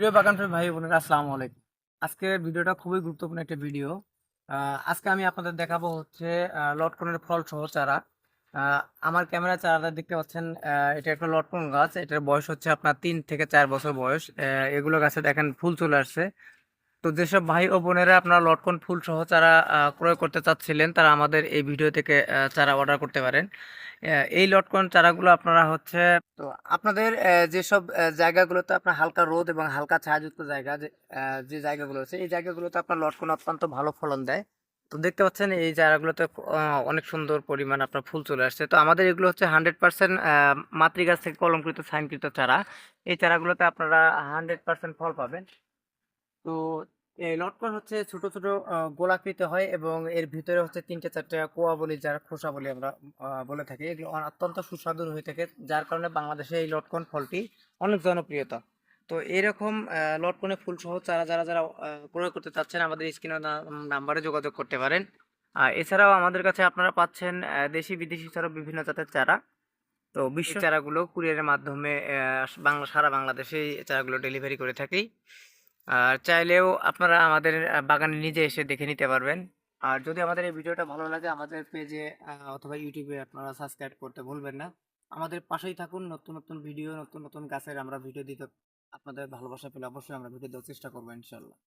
প্রিয় বাগান প্রিয় ভাই বোনেরা, আসসালামু আলাইকুম। আজকের ভিডিওটা খুবই গুরুত্বপূর্ণ একটা ভিডিও। আজকে আমি আপনাদের দেখাবো হচ্ছে লটকনের ফল সহ চারা আমার ক্যামেরা চারাটা দেখতে পাচ্ছেন এটা একটা লটকন গাছ। এটার বয়স হচ্ছে আপনার তিন থেকে চার বছর বয়স। এগুলো গাছে দেখেন ফুল চলে আসছে। তো যেসব ভাই ও বোনেরা আপনারা লটকন ফুল সহ চারা ক্রয় করতে চাচ্ছিলেন, তারা আমাদের এই ভিডিও থেকে চারা অর্ডার করতে পারেন। এই লটকন চারাগুলো আপনারা হচ্ছে তো আপনাদের যেসব জায়গাগুলোতে আপনার হালকা রোদ এবং হালকা ছায়াযুক্ত জায়গা যে জায়গাগুলো আছে, এই জায়গাগুলোতে আপনার লটকন অত্যন্ত ভালো ফলন দেয়। তো দেখতে পাচ্ছেন, এই জায়গাগুলোতে অনেক সুন্দর পরিমাণ আপনার ফুল চলে আসছে। তো আমাদের এগুলো হচ্ছে হান্ড্রেড পার্সেন্ট মাতৃগাছ থেকে কলমকৃত, সাইনকৃত চারা। এই চারাগুলোতে আপনারা হান্ড্রেড পার্সেন্ট ফল পাবেন। তো লটকন হচ্ছে ছোট ছোট গোলাকৃতি হয় এবং এর ভিতরে হচ্ছে তিনটে চারটে কোয়া বলি যার খোসা বলি আমরা বলে থাকি। এগুলো অত্যন্ত সুস্বাদু হয়ে থাকে যার কারণে বাংলাদেশে এই লটকন ফলটি অনেক জনপ্রিয়তা। তো এরকম লটকনে ফুল সহ চারা যারা যারা ক্রয় করতে চাচ্ছেন আমাদের স্ক্রিনের নাম্বারে যোগাযোগ করতে পারেন। আর এছাড়াও আমাদের কাছে আপনারা পাচ্ছেন দেশি বিদেশি ছাড়াও বিভিন্ন জাতের চারা। তো বিশ্ব চারাগুলো কুরিয়ারের মাধ্যমে বাংলা সারা বাংলাদেশে চারাগুলো ডেলিভারি করে থাকি। আর চাইলেও আপনারা আমাদের বাগানে নিজে এসে দেখে নিতে পারবেন। আর যদি আমাদের এই ভিডিওটা ভালো লাগে, আমাদের পেজে অথবা ইউটিউবে আপনারা সাবস্ক্রাইব করতে ভুলবেন না। আমাদের পাশেই থাকুন, নতুন নতুন ভিডিও নতুন নতুন গাছের আমরা ভিডিও দিতে আপনাদের ভালোবাসা পেলে অবশ্যই আমরা ভিডিও দেওয়ার চেষ্টা করব ইনশাল্লাহ